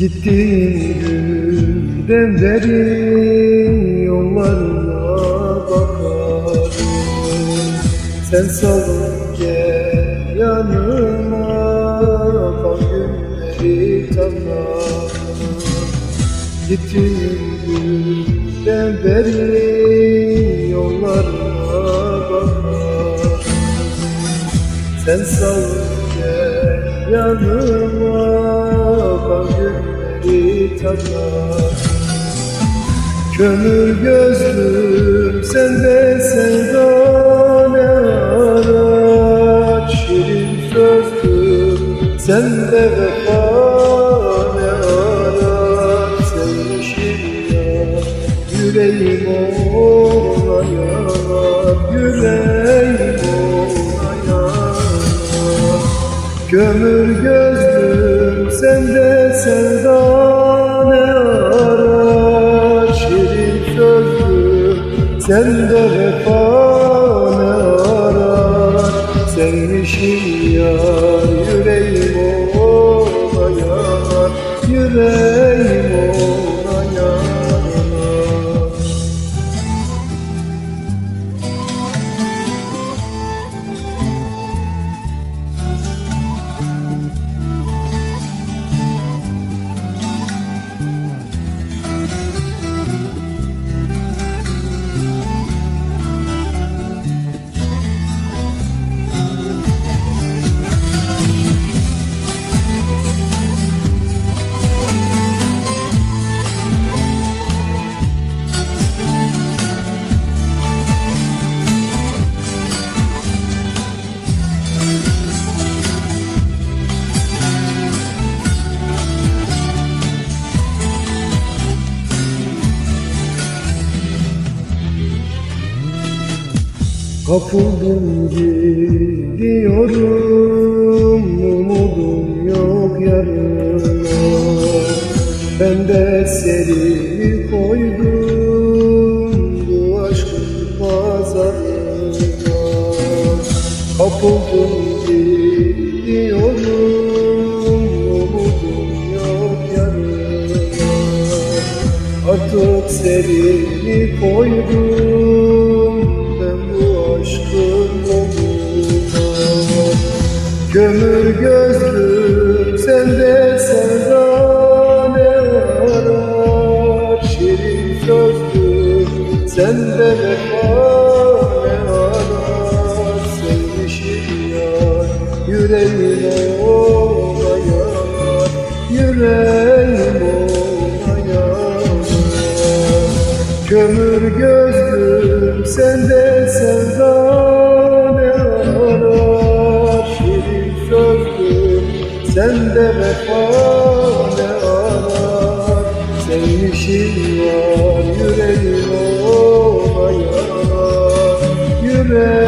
Gittiğin günden beri yollarına bakarım. Sen salın gel yanıma Kal günleri takarım Gittiğin günden beri yollarına bakarım. Sen salın gel yanıma Kal günleri Kömür gözlüm sende sevda ne arar? Şirin sözlüm sende vefa ne arar? Sevmişim ya yüreğim ona yanar Yüreğim ona yanar Kömür gözlüm sende sevda ne arar? Şirin sözlü sende vefa ne arar? Sevmişim yar yüreğim ona yanar Yüreğim Kapıldım gidiyorum. Umudum yok yarına. Ben de seni koydum Bu aşkın pazarına. Kapıldım gidiyorum. Umudum yok yarına. Artık seni koydum ben bu aşkın yoluna Kömür gözlüm ömür gözlüm sende sevda ne arar? Şirin sözlüm sende vefa ne arar? Sevmişim var yüreğim ona yarar. Yüreğim